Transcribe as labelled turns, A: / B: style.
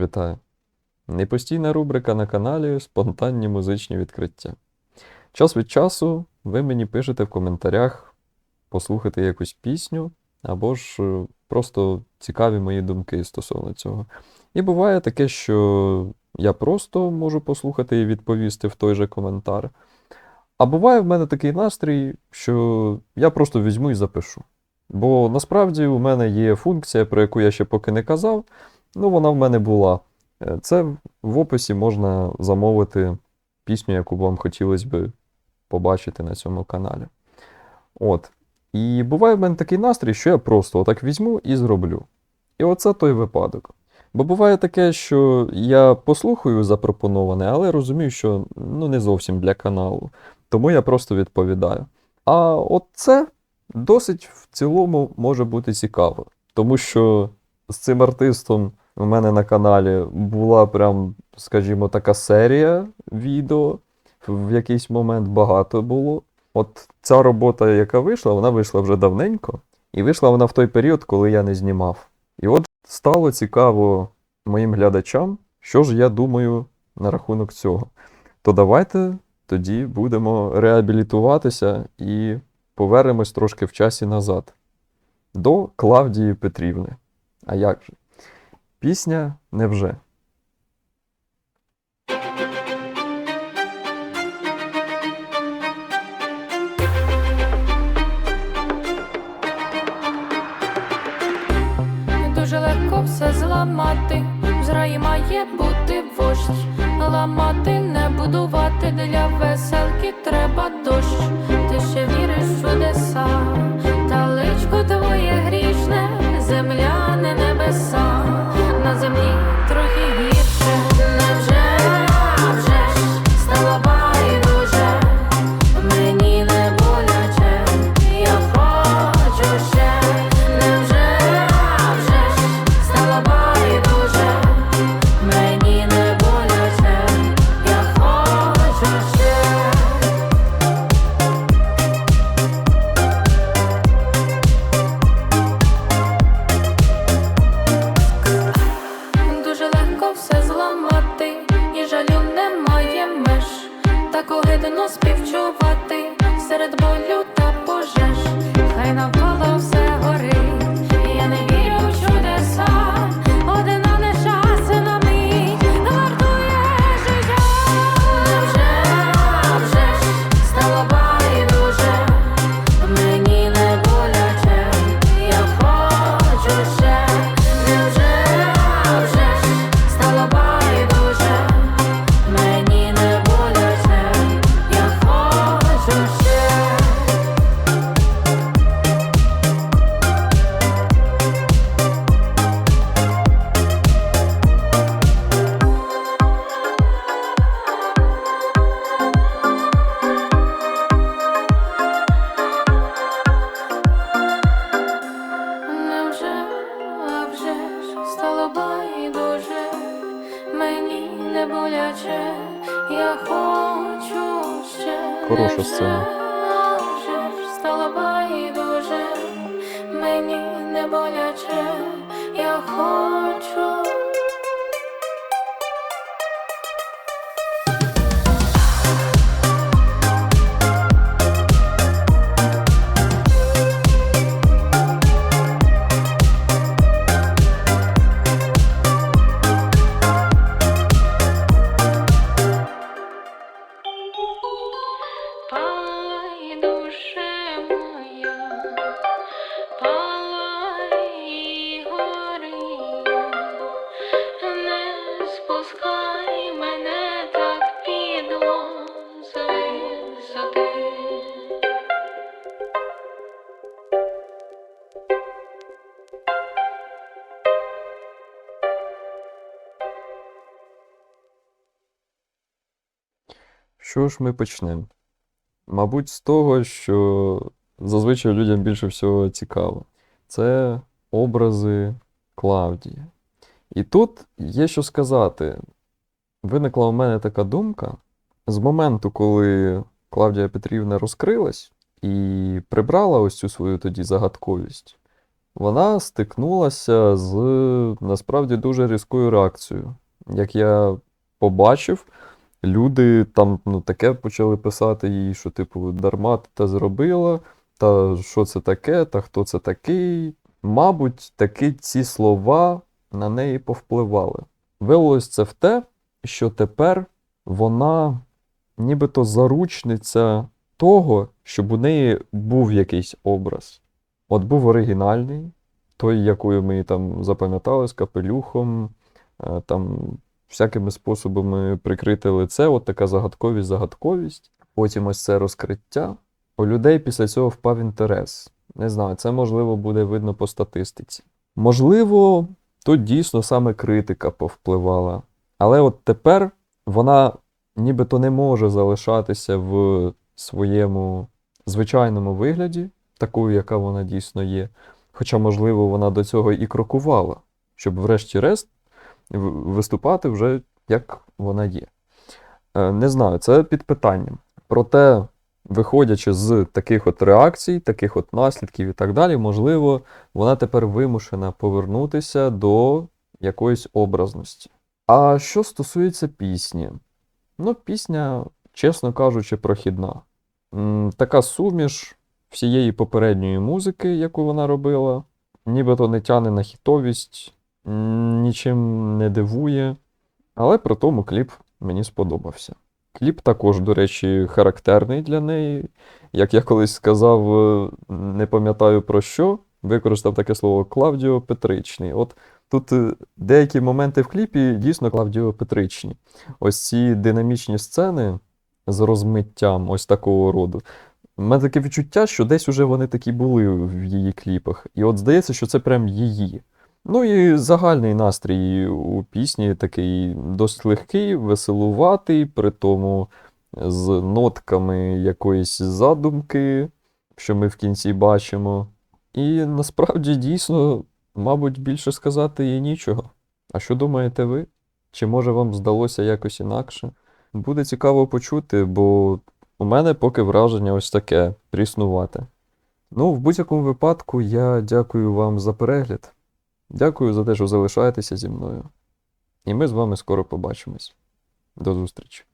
A: Вітаю! Непостійна рубрика на каналі Спонтанні музичні відкриття. Час від часу ви мені пишете в коментарях послухати якусь пісню, або ж е, просто цікаві мої думки стосовно цього. І буває таке, що я просто можу послухати і відповісти в той же коментар. А буває в мене такий настрій, що я просто візьму і запишу. Бо насправді у мене є функція, про яку я ще поки не казав, ну вона в мене була. Е, Це в описі можна замовити пісню, яку вам хотілося би побачити на цьому каналі. От. І буває в мене такий настрій, що я просто отак візьму і зроблю. І оце той випадок. Бо буває таке, що я послухаю запропоноване, але розумію, що ну, не зовсім для каналу. Тому я просто відповідаю. А от це досить в цілому може бути цікаво. Тому що з цим артистом у мене на каналі була прям, скажімо, така серія відео. В якийсь момент багато було. От ця робота, яка вийшла, вона вийшла вже давненько, і вийшла вона в той період, коли я не знімав. І от стало цікаво моїм глядачам, що ж я думаю на рахунок цього. То давайте тоді будемо реабілітуватися і повернемось трошки в часі назад. До Клавдії Петрівни. А як же? Пісня Невже.
B: Дуже легко все зламати, в зраї має бути вождь, ламати, не будувати для веселки я хочу ще.
A: Хороша сцена.
B: стало байдуже, мені не боляче, я хочу.
A: Що ж ми почнемо? Мабуть, з того, що зазвичай людям більше всього цікаво. Це образи Клавдії. І тут є що сказати. Виникла у мене така думка. З моменту, коли Клавдія Петрівна розкрилась і прибрала ось цю свою тоді загадковість, вона стикнулася з насправді дуже різкою реакцією. Як я побачив, люди там ну, таке почали писати їй, що, типу, дарма ти те зробила, та що це таке, та хто це такий. Мабуть, таки ці слова на неї повпливали. Вилилось це в те, що тепер вона нібито заручниця того, щоб у неї був якийсь образ. От був оригінальний, той, якою ми там запам'ятали з капелюхом, е, там всякими способами прикрити лице, от така загадковість, загадковість. Потім ось це розкриття. У людей після цього впав інтерес. Не знаю, це можливо буде видно по статистиці. Можливо, тут дійсно саме критика повпливала. Але от тепер вона нібито не може залишатися в своєму звичайному вигляді, такою, яка вона дійсно є. Хоча, можливо, вона до цього і крокувала, щоб врешті-решт виступати вже як вона є. Е, Не знаю, це під питанням. Проте, виходячи з таких от реакцій, таких от наслідків і так далі, можливо, вона тепер вимушена повернутися до якоїсь образності. А що стосується пісні, ну, пісня, чесно кажучи, прохідна. Така суміш всієї попередньої музики, яку вона робила, нібито не тяне на хітовість, нічим не дивує, але при тому кліп мені сподобався. Кліп також, до речі, характерний для неї. Як я колись сказав, е, не пам'ятаю про що, використав таке слово Клавдіо Петричний. От тут е, деякі моменти в кліпі дійсно Клавдіо Петричні. Ось ці динамічні сцени з розмиттям ось такого роду. У мене таке відчуття, що десь уже вони такі були в її кліпах. І от здається, що це прям її. Ну і загальний настрій у пісні такий досить легкий, веселуватий, при тому з нотками якоїсь задумки, що ми в кінці бачимо. І насправді дійсно, мабуть, більше сказати і нічого. А що думаєте ви? Чи може вам здалося якось інакше? Буде цікаво почути, бо у мене поки враження ось таке пріснувати. Ну, в будь-якому випадку, я дякую вам за перегляд. Дякую за те, що залишаєтеся зі мною. І ми з вами скоро побачимось. До зустрічі!